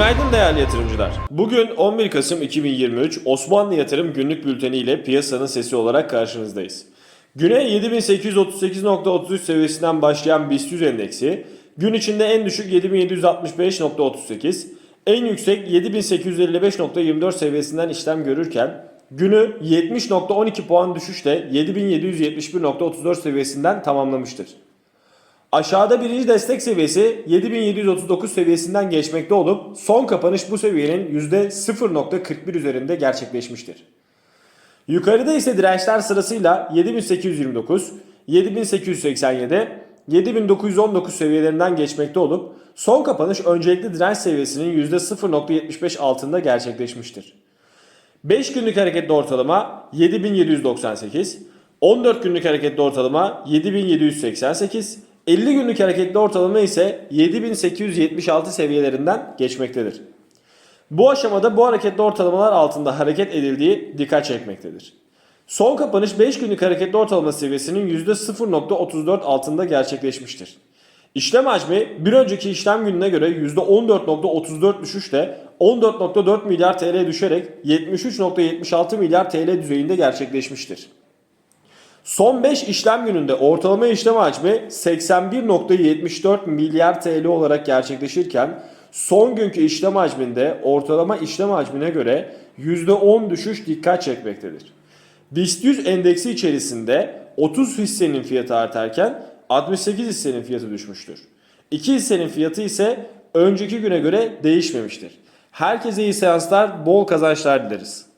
Günaydın değerli yatırımcılar. Bugün 11 Kasım 2023 Osmanlı Yatırım Günlük Bülteni ile piyasanın sesi olarak karşınızdayız. Güne 7838.33 seviyesinden başlayan BIST 100 endeksi gün içinde en düşük 7765.38, en yüksek 7855.24 seviyesinden işlem görürken günü 70.12 puan düşüşle 7771.34 seviyesinden tamamlamıştır. Aşağıda birinci destek seviyesi 7739 seviyesinden geçmekte olup son kapanış bu seviyenin %0.41 üzerinde gerçekleşmiştir. Yukarıda ise dirençler sırasıyla 7829, 7887, 7919 seviyelerinden geçmekte olup son kapanış öncelikli direnç seviyesinin %0.75 altında gerçekleşmiştir. 5 günlük hareketli ortalama 7798, 14 günlük hareketli ortalama 7788, 50 günlük hareketli ortalama ise 7876 seviyelerinden geçmektedir. Bu aşamada bu hareketli ortalamalar altında hareket edildiği dikkat çekmektedir. Son kapanış 5 günlük hareketli ortalama seviyesinin %0.34 altında gerçekleşmiştir. İşlem hacmi bir önceki işlem gününe göre %14.34 düşüşle 14.4 milyar TL düşerek 73.76 milyar TL düzeyinde gerçekleşmiştir. Son 5 işlem gününde ortalama işlem hacmi 81.74 milyar TL olarak gerçekleşirken son günkü işlem hacminde ortalama işlem hacmine göre %10 düşüş dikkat çekmektedir. BIST 100 endeksi içerisinde 30 hissenin fiyatı artarken 68 hissenin fiyatı düşmüştür. 2 hissenin fiyatı ise önceki güne göre değişmemiştir. Herkese iyi seanslar, bol kazançlar dileriz.